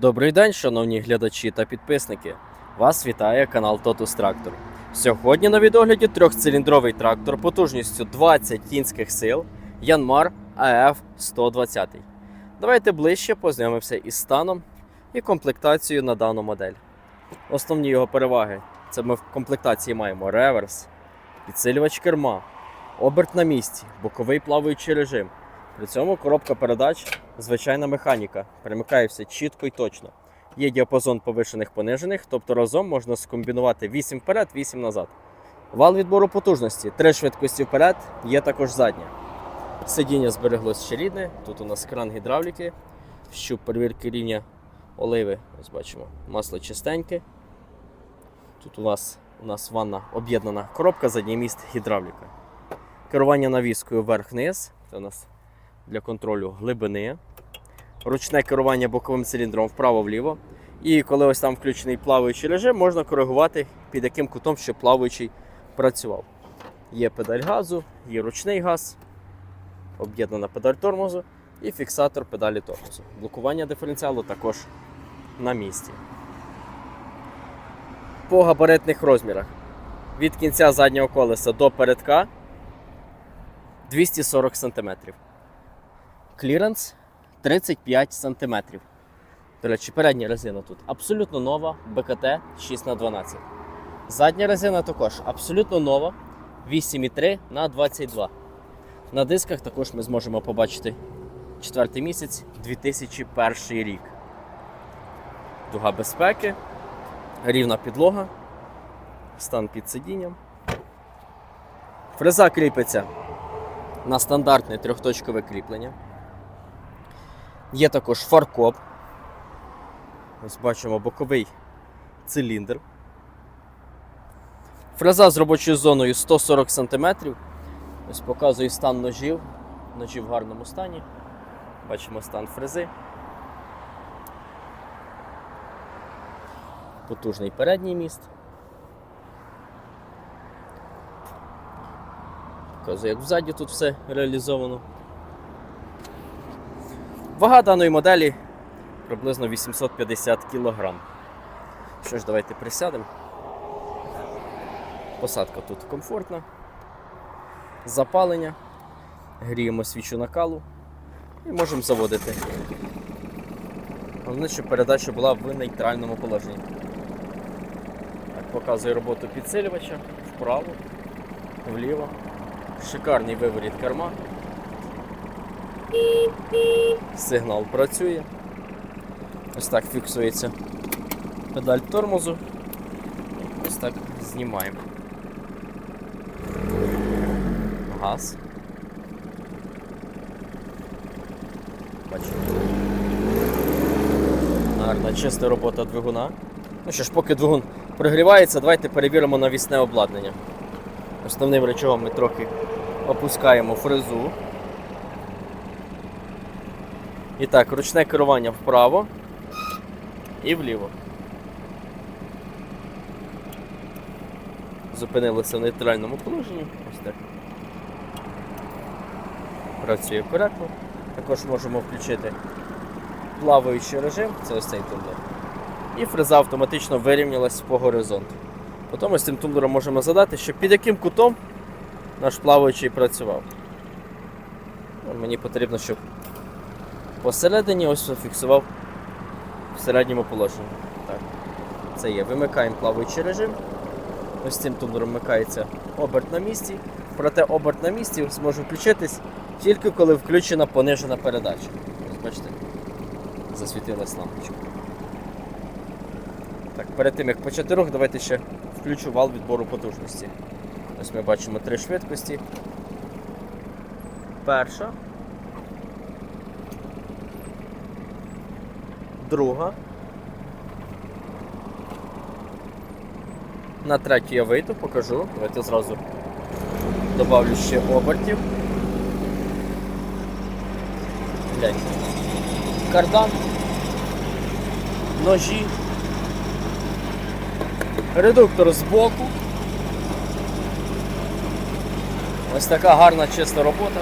Добрий день, шановні глядачі та підписники. Вас вітає канал Totus Tractor. Сьогодні на відогляді трьохциліндровий трактор потужністю 20 кінських сил Янмар АФ 120. Давайте ближче познайомимося із станом і комплектацією на дану модель. Основні його переваги це ми в комплектації маємо реверс, підсилювач керма, оберт на місці, боковий плаваючий режим. При цьому коробка передач звичайна механіка, перемикає все чітко і точно. Є діапазон повишених понижених, тобто разом можна скомбінувати 8 вперед, 8 назад. Вал відбору потужності, 3 швидкості вперед, є також задня. Сидіння збереглось ще рідне, тут у нас кран гідравліки, щуп перевірки рівня оливи. Ось бачимо, масло чистеньке. Тут у нас, у нас ванна об'єднана коробка, задній міст гідравліка. Керування навіскою вверх-вниз. Це у нас для контролю глибини, ручне керування боковим циліндром вправо-вліво. І коли ось там включений плаваючий режим, можна коригувати під яким кутом щоб плаваючий працював. Є педаль газу, є ручний газ, об'єднана педаль тормозу і фіксатор педалі тормозу. Блокування диференціалу також на місці. По габаритних розмірах від кінця заднього колеса до передка 240 см. Кліренс 35 см. До речі, передня резина тут абсолютно нова БКТ 6х12. Задня резина також абсолютно нова 8,3 на 22. На дисках також ми зможемо побачити четвертий місяць 2001 рік. Дуга безпеки, рівна підлога, стан під сидінням. Фреза кріпиться на стандартне трьохточкове кріплення. Є також фаркоп. Ось бачимо боковий циліндр. Фреза з робочою зоною 140 см. Ось показую стан ножів. Ножі в гарному стані. Бачимо стан фрези. Потужний передній міст. Показую, як взаді тут все реалізовано. Вага даної моделі приблизно 850 кг. Що ж, давайте присядемо. Посадка тут комфортна. Запалення. Гріємо свічу накалу і можемо заводити. Головне, щоб передача була в нейтральному положенні. Так, показує роботу підсилювача вправо, вліво. Шикарний виворіт керма. Сигнал працює. Ось так фіксується педаль тормозу. Ось так знімаємо. Газ. Бачимо. Гарна чиста робота двигуна. Ну що ж, поки двигун прогрівається, давайте перевіримо навісне обладнання. Основним речовом ми трохи опускаємо фрезу. І так, ручне керування вправо і вліво. Зупинилися в нейтральному положенні. Ось так. Працює коректно. Також можемо включити плаваючий режим, це ось цей тумблер. І фреза автоматично вирівнялась по горизонту. Потім ось цим тумблером можемо задати, що під яким кутом наш плаваючий працював. Мені потрібно, щоб посередині ось фіксував в середньому положенні. Так. Це є. Вимикаємо плаваючий режим. Ось цим тумблером вмикається оберт на місці. Проте оберт на місці зможе включитись тільки коли включена понижена передача. Ось бачите, засвітилась лампочка. Так, перед тим як почати рух, давайте ще включу вал відбору потужності. Ось ми бачимо три швидкості. Перша. Друга. На третю я вийду, покажу. Давайте зразу добавлю ще обертів. Гляньте. Кардан. Ножі. Редуктор збоку. Ось така гарна чиста робота.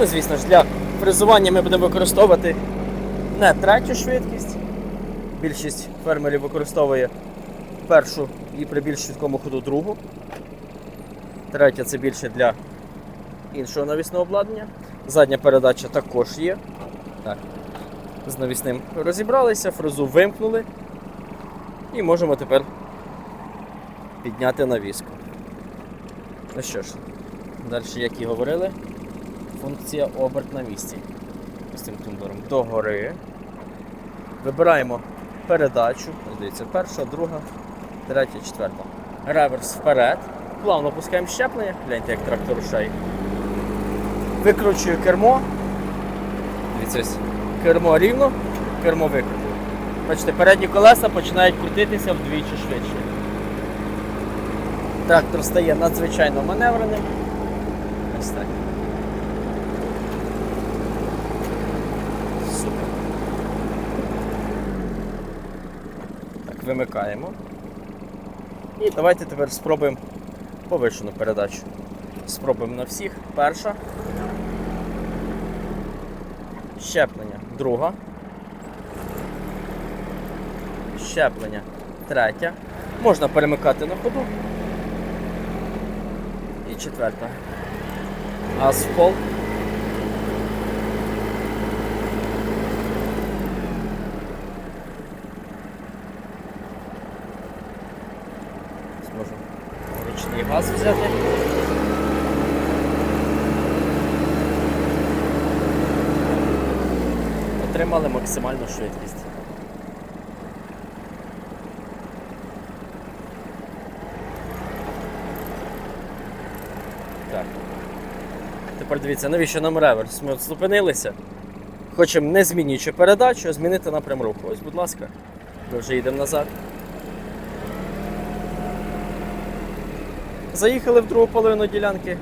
Ну, звісно ж, для фрезування ми будемо використовувати не третю швидкість. Більшість фермерів використовує першу і при більш швидкому ходу другу. Третя це більше для іншого навісного обладнання. Задня передача також є. Так. З навісним розібралися, фрезу вимкнули. І можемо тепер підняти навіску. Ну що ж, далі, як і говорили, функція оберт на місці. З цим тумблером догори. Вибираємо передачу. Дивіться, перша, друга, третя, четверта. Реверс вперед. Плавно пускаємо щеплення. Гляньте, як трактор рушає. Викручую кермо. Дивіться, кермо рівно, кермо викрутив. Бачите, передні колеса починають крутитися вдвічі швидше. Трактор стає надзвичайно маневреним. Ось так. Супер. Так, вимикаємо. І давайте тепер спробуємо повишену передачу. Спробуємо на всіх. Перша. Щеплення. Друга. Щеплення. Третя. Можна перемикати на ходу. І четверта. Асфол. Зможемо ручний газ взяти. Отримали максимальну швидкість. Так. Тепер дивіться, навіщо нам реверс? Ми от зупинилися. Хочемо не змінюючи передачу, а змінити напрям руху. Ось, будь ласка, ми вже їдемо назад. Заїхали в другу половину ділянки.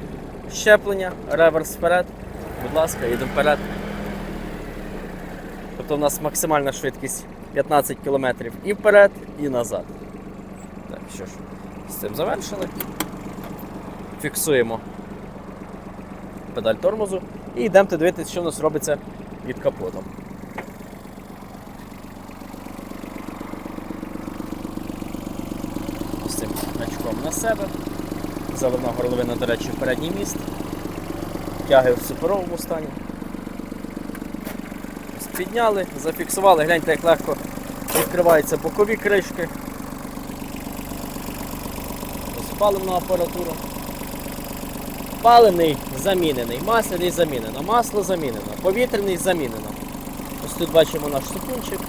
Щеплення, реверс вперед. Будь ласка, їдемо вперед. Тобто у нас максимальна швидкість 15 км і вперед, і назад. Так, що ж, з цим завершили. Фіксуємо педаль тормозу і йдемо дивитися, що у нас робиться під капотом. З цим гачком на себе. Заливна горловина, до речі, в передній міст. Тяги в суперовому стані. Підняли, зафіксували, гляньте, як легко відкриваються бокові кришки. Ось паливну апаратуру. Паливний замінений, масляний замінено, масло замінено, повітряний замінено. Ось тут бачимо наш супунчик.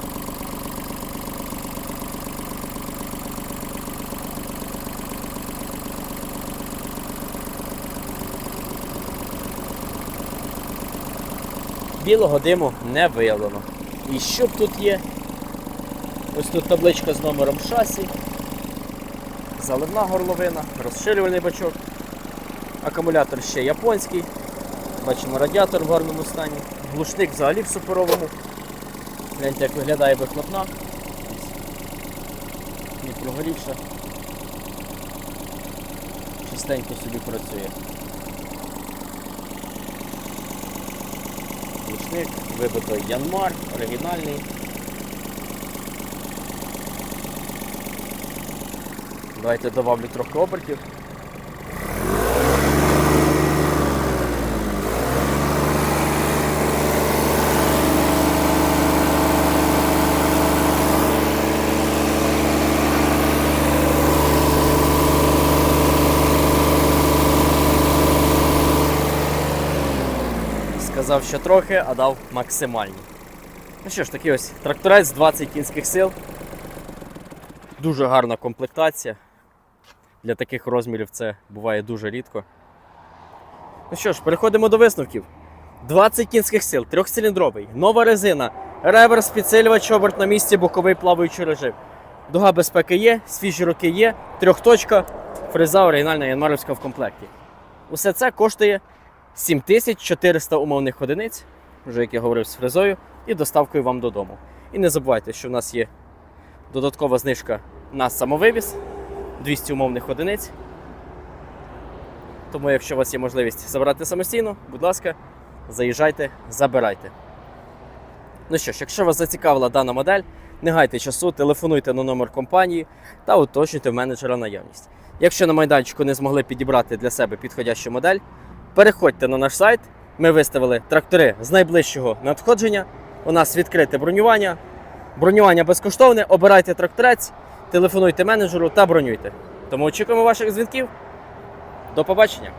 Білого диму не виявлено. І що б тут є? Ось тут табличка з номером шасі, заливна горловина, розширювальний бачок, акумулятор ще японський. Бачимо радіатор в гарному стані, глушник взагалі в суперовому. Гляньте, як виглядає вихлопна. Не прогорівша. Чистенько собі працює. Глушник, вибито Янмар, оригінальний. Давайте добавлю трохи обертів. Сказав, що трохи, а дав максимальні. Ну що ж, такий ось тракторець 20 кінських сил. Дуже гарна комплектація. Для таких розмірів це буває дуже рідко. Ну що ж, переходимо до висновків. 20 кінських сил, трьохциліндровий, нова резина, реверс, підсилювач, оберт на місці, боковий плаваючий режим. Дуга безпеки є, свіжі роки є, трьохточка, фреза оригінальна янмаровська в комплекті. Усе це коштує 7400 умовних одиниць, вже як я говорив з фрезою, і доставкою вам додому. І не забувайте, що в нас є додаткова знижка на самовивіз 200 умовних одиниць. Тому, якщо у вас є можливість забрати самостійно, будь ласка, заїжджайте, забирайте. Ну що ж, якщо вас зацікавила дана модель, не гайте часу, телефонуйте на номер компанії та уточнюйте в менеджера наявність. Якщо на майданчику не змогли підібрати для себе підходящу модель, переходьте на наш сайт. Ми виставили трактори з найближчого надходження. У нас відкрите бронювання. Бронювання безкоштовне. Обирайте тракторець, телефонуйте менеджеру та бронюйте. Тому очікуємо ваших дзвінків. До побачення!